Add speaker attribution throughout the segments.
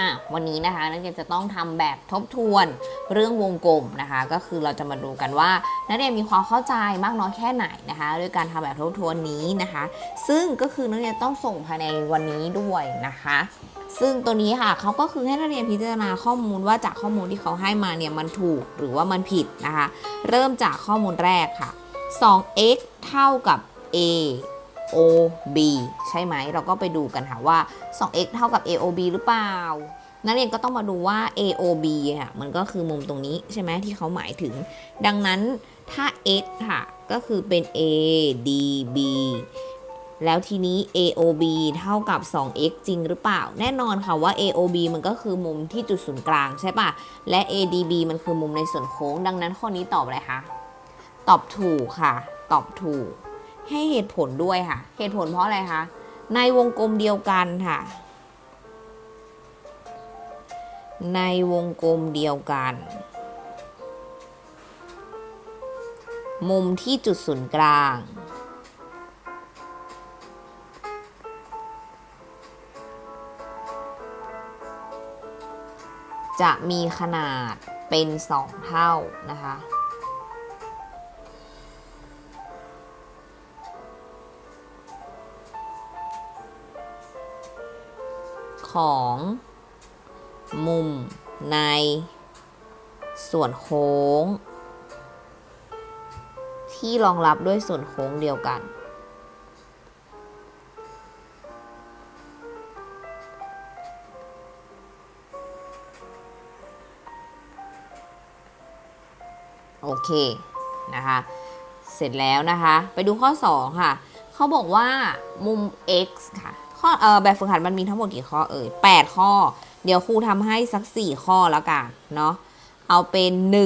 Speaker 1: อะวันนี้นะคะนักเรียนจะต้องทำแบบทบทวนเรื่องวงกลมนะคะ ก็คือเราจะมาดูกันว่า นักเรียนมีความเข้าใจมากน้อยแค่ไหนนะคะด้วยการทำแบบทบทวนนี้นะคะ ซึ่งก็คือนักเรียนต้องส่งภายในวันนี้ด้วยนะคะ ซึ่งตัวนี้ค่ะเขาก็คือให้นักเรียนพิจารณาข้อมูลว่าจากข้อมูลที่เขาให้มาเนี่ยมันถูกหรือว่ามันผิดนะคะ เริ่มจากข้อมูลแรกค่ะ 2x เท่ากับ a o b ใช่ไหม เราก็ไปดูกันค่ะว่า 2x เท่ากับ a o b หรือเปล่า นักเรียนก็ต้องมาดูว่า a o b ค่ะมันก็คือมุมตรงนี้ใช่ไหมที่เขาหมายถึง ดังนั้นถ้า x ค่ะ ก็คือเป็น a d b แล้วทีนี้ AOB เท่ากับ 2x จริงหรือเปล่า แน่นอนค่ะว่า AOB มันก็คือมุมที่จุดศูนย์กลางใช่ปะและ ADB มันคือมุมในส่วนโค้ง ดังนั้นข้อนี้ตอบอะไรคะ ตอบถูกค่ะ ตอบถูก ให้เหตุผลด้วยค่ะ เหตุผลเพราะอะไรคะ ในวงกลมเดียวกันค่ะ ในวงกลมเดียวกัน มุมที่จุดศูนย์กลาง จะมีขนาดเป็น2เท่านะคะ ของ มุมใน ส่วนโค้ง ที่รองรับด้วยส่วนโค้งเดียวกัน โอเค นะคะ เสร็จแล้วนะคะ ไปดูข้อ 2 ค่ะ เขาบอกว่ามุม x ค่ะ ข้อเออแบบฝึกหัดมันมีทั้งหมดกี่ข้อเอ่ย8ข้อ เดี๋ยวครูทำให้สัก4ข้อแล้วกันเนาะเอาเป็น1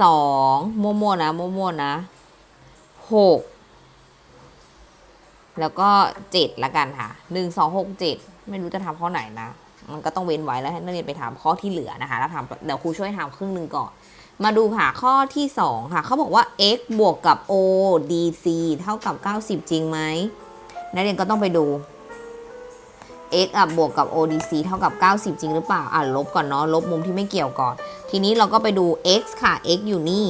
Speaker 1: 2โมโมวๆนะโมโมวๆนะ6แล้วก็7ละกันค่ะ1 2 6 7ไม่รู้จะทำข้อไหนนะ มันก็ต้องเว้นไว้แล้วให้นักเรียนไปถามข้อที่เหลือนะคะ แล้วทำเดี๋ยวครูช่วยทำครึ่งหนึ่งก่อน มาดูค่ะข้อที่2ค่ะเขาบอกว่า x บวกกับ o dc เท่ากับ 90 จริงไหม นักเรียนก็ต้องไปดู x อะบวกกับ o dc เท่ากับ 90 จริงหรือเปล่า อะลบก่อนเนาะลบมุมที่ไม่เกี่ยวก่อน ทีนี้เราก็ไปดู x ค่ะ x อยู่นี่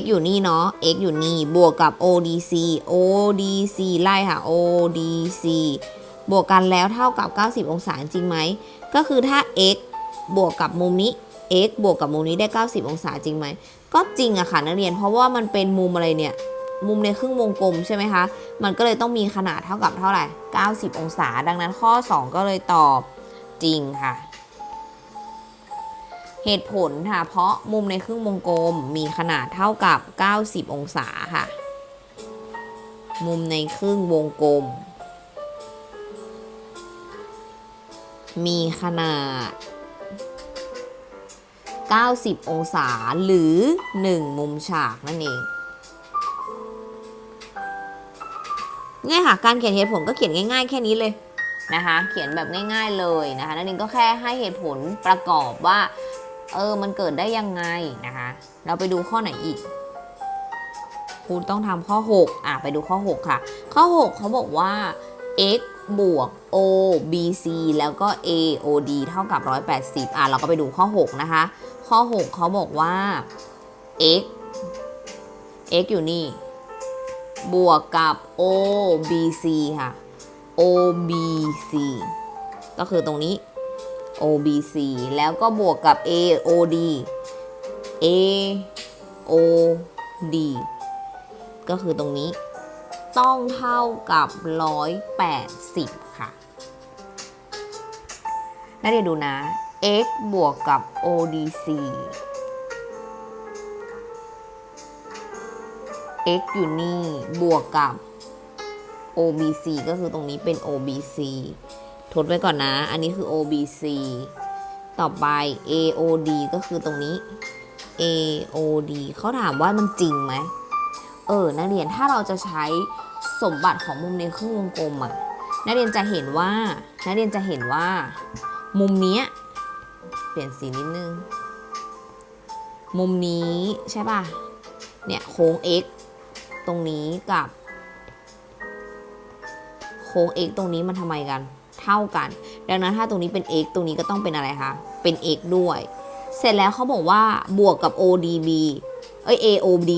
Speaker 1: x อยู่นี่เนาะ x อยู่นี่ บวกกับ ODC ODC ไล่ค่ะ ODC บวกกันแล้วเท่ากับ 90 องศาจริงไหม ก็คือถ้า x บวกกับมุมนี้ x บวกกับมุมนี้ได้ 90 องศาจริงไหม ก็จริงอะค่ะนักเรียน เพราะว่ามันเป็นมุมอะไรเนี่ย มุมในครึ่งวงกลมใช่ไหมคะ มันก็เลยต้องมีขนาดเท่ากับเท่าไหร่ 90 องศา ดังนั้นข้อ 2 ก็เลยตอบจริงค่ะ เหตุผลค่ะ เพราะมุมในครึ่งวงกลมมีขนาดเท่ากับ 90 องศาค่ะ มุมในครึ่งวงกลม มีขนาด 90 องศาหรือ 1 มุมฉากนั่นเอง เนี่ยค่ะการเขียนเหตุผลก็เขียนง่าย ๆ แค่นี้เลยนะคะ เขียนแบบง่าย ๆเลยนะคะนั่นเองก็แค่ให้เหตุผลประกอบว่าเออมันเกิดได้ยังไงนะคะ เราไปดูข้อไหนอีกครูต้องทำข้อ 6 อะ ไปดูข้อ 6 ค่ะ ข้อ 6 เขาบอกว่า x บวก o b c แล้วก็ a o d เท่ากับ 180 อะ เราก็ไปดูข้อ 6 นะคะ ข้อ 6 เขาบอกว่า x x อยู่นี่ บวกกับ o b c ค่ะ o b c ก็คือตรงนี้ o b c แล้วก็บวกกับ a o d a o d ก็คือตรงนี้ต้องเท่ากับ 180 ค่ะนักเรียนดูนะ x บวกกับ ODC x อยู่นี่บวกกับ OBC ก็คือตรงนี้เป็น OBC ทดไว้ก่อนนะ อันนี้คือ OBC ต่อไป AOD ก็คือตรงนี้ AOD เขาถามว่ามันจริงไหม เออ นักเรียนถ้าเราจะใช้สมบัติของมุมในครึ่งวงกลมอะนักเรียนจะเห็นว่า นักเรียนจะเห็นว่า มุมนี้เปลี่ยนสีนิดนึง มุมนี้ใช่ป่ะ เนี่ยโค้ง x ตรงนี้กับโค้ง x ตรงนี้มันทำไมกัน เท่ากัน ดังนั้นถ้าตรงนี้เป็น x ตรงนี้ก็ต้องเป็นอะไรคะ เป็น x ด้วย เสร็จแล้วเขาบอกว่าบวกกับ ODB เอ้ย AOD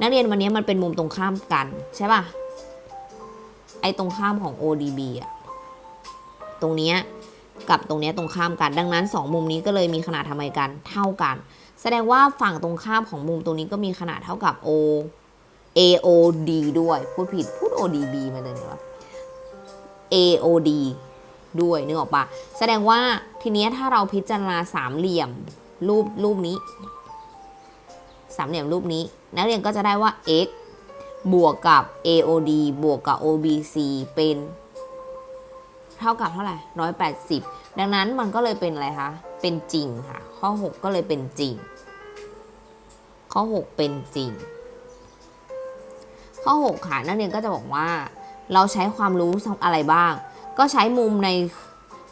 Speaker 1: นักเรียนวันนี้มันเป็นมุมตรงข้ามกันใช่ป่ะ ไอ้ตรงข้ามของ ODB อะตรงเนี้ยกับตรงเนี้ยตรงข้ามกัน ดังนั้น 2 มุมนี้ก็เลยมีขนาดทำไมกันเท่ากัน แสดงว่าฝั่งตรงข้ามของมุมตรงนี้ก็มีขนาดเท่ากับ O AOD ด้วยพูดผิดพูด ODB มาเลยเนี่ยวะ AOD ด้วยนึกออกปะแสดงว่าทีนี้ถ้าเราพิจารณาสามเหลี่ยมรูปรูปนี้ สามเหลี่ยมรูปนี้ นักเรียนก็จะได้ว่า x บวกกับ AOD บวกกับ OBC เป็น เท่ากับเท่าไหร่ร้อยแปดสิบดังนั้นมันก็เลยเป็นอะไรคะ เป็นจริงค่ะ ข้อ 6 ก็เลยเป็นจริง ข้อ 6 เป็นจริง ข้อ 6 ค่ะนักเรียนก็จะบอกว่า เราใช้ความรู้อะไรบ้าง ก็ใช้มุมใน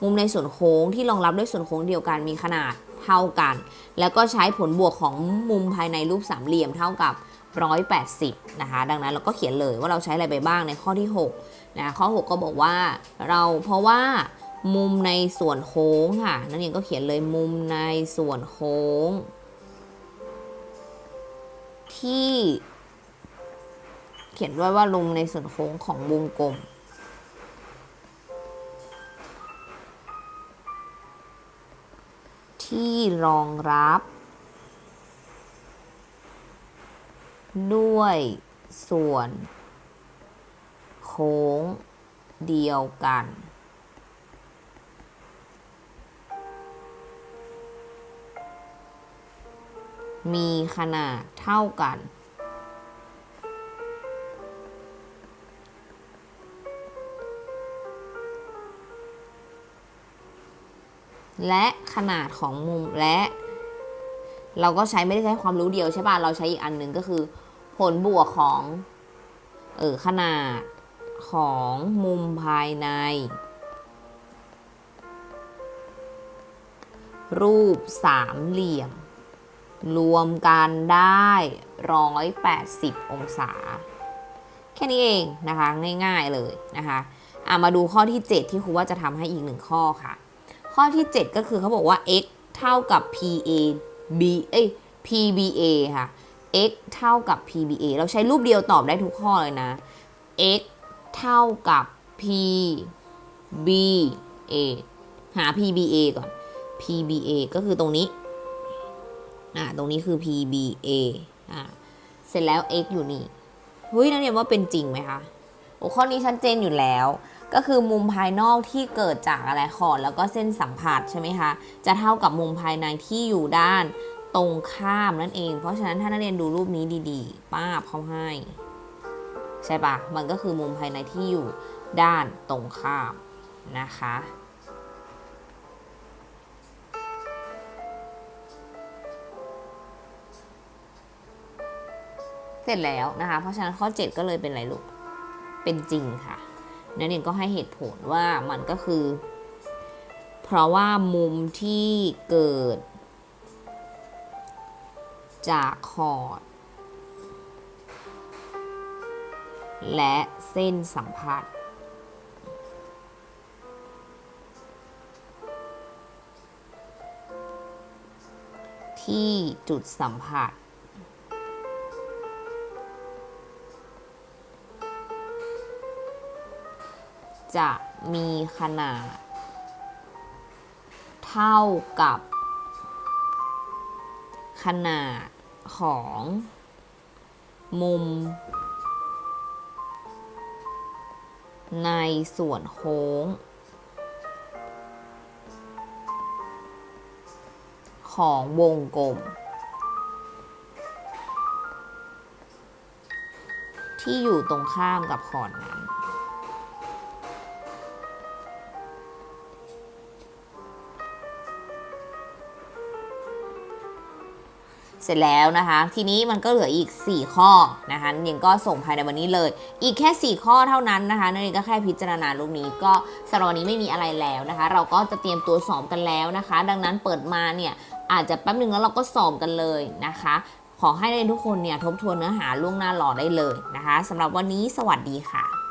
Speaker 1: มุมในส่วนโค้งที่รองรับด้วยส่วนโค้งเดียวกันมีขนาดเท่ากัน แล้วก็ใช้ผลบวกของมุมภายในรูปสามเหลี่ยมเท่ากับ 180 นะคะ ดังนั้นเราก็เขียนเลยว่าเราใช้อะไรไปบ้างในข้อที่6นะข้อ 6 ก็บอกว่าเราเพราะว่ามุมในส่วนโค้งค่ะนักเรียนก็เขียนเลยมุมในส่วนโค้ง ที่ เขียนด้วยว่ามุมในส่วนโค้งของวงกลม ที่รองรับ ด้วยส่วน โค้งเดียวกัน มีขนาดเท่ากัน และขนาดของมุมและ เราก็ใช้ไม่ได้ใช้ความรู้เดียวใช่ป่ะเราใช้อีกอันหนึ่งก็คือ ผลบวกของเออขนาดของมุมภายใน รูปสามเหลี่ยม รวมกันได้ 180 องศา แค่นี้เองนะคะ ง่ายๆเลยนะคะอะมาดูข้อที่ 7 ที่ครูว่าจะทำให้อีกหนึ่งข้อค่ะ ข้อที่ 7 ก็คือเขาบอกว่า x เท่ากับ PA b เอ้ย PBA ค่ะ x เท่ากับ PBA เราใช้รูปเดียวตอบได้ทุกข้อเลยนะ x เท่ากับ PBA หา PBA ก่อน PBA ก็คือตรงนี้ อ่า ตรงนี้คือ PBA อ่า เสร็จแล้ว x อยู่นี่เฮ้ยนักเรียว่าเป็นจริงไหมคะ โอ้ข้อนี้ชัดเจนอยู่แล้ว ก็คือมุมภายนอกที่เกิดจากอะไรขอดแล้วก็เส้นสัมผัสใช่ไหมคะ จะเท่ากับมุมภายในที่อยู่ด้านตรงข้ามนั่นเอง เพราะฉะนั้นถ้านักเรียนดูรูปนี้ดีๆ ป้าบเขาให้ ใช่ปะมันก็คือมุมภายในที่อยู่ด้านตรงข้ามนะคะเสร็จแล้วนะคะ เพราะฉะนั้นข้อ 7 ก็เลยเป็นอะไรลูก เป็นจริงค่ะ นักเรียนก็ให้เหตุผลว่ามันก็คือ เพราะว่ามุมที่เกิด จากคอร์ดและเส้นสัมผัส ที่จุดสัมผัส จะมีขนาด เท่ากับ ขนาดของมุม ในส่วนโค้ง ของวงกลม ที่อยู่ตรงข้ามกับขอนนั้น เสร็จแล้วนะคะ ทีนี้มันก็เหลืออีก 4 ข้อนะคะนักเรียนก็ส่งภายในวันนี้เลย อีกแค่ 4 ข้อเท่านั้นนะคะนักเรียนก็แค่พิจารณาลูกนี้ก็สำหรับวันนี้ไม่มีอะไรแล้วนะคะ เราก็จะเตรียมตัวสอบกันแล้วนะคะ ดังนั้นเปิดมาเนี่ยอาจจะแป๊บหนึ่งแล้วเราก็สอบกันเลยนะคะ ขอให้เรียนทุกคนเนี่ยทบทวนเนื้อหาล่วงหน้ารอได้เลยนะคะสำหรับวันนี้สวัสดีค่ะ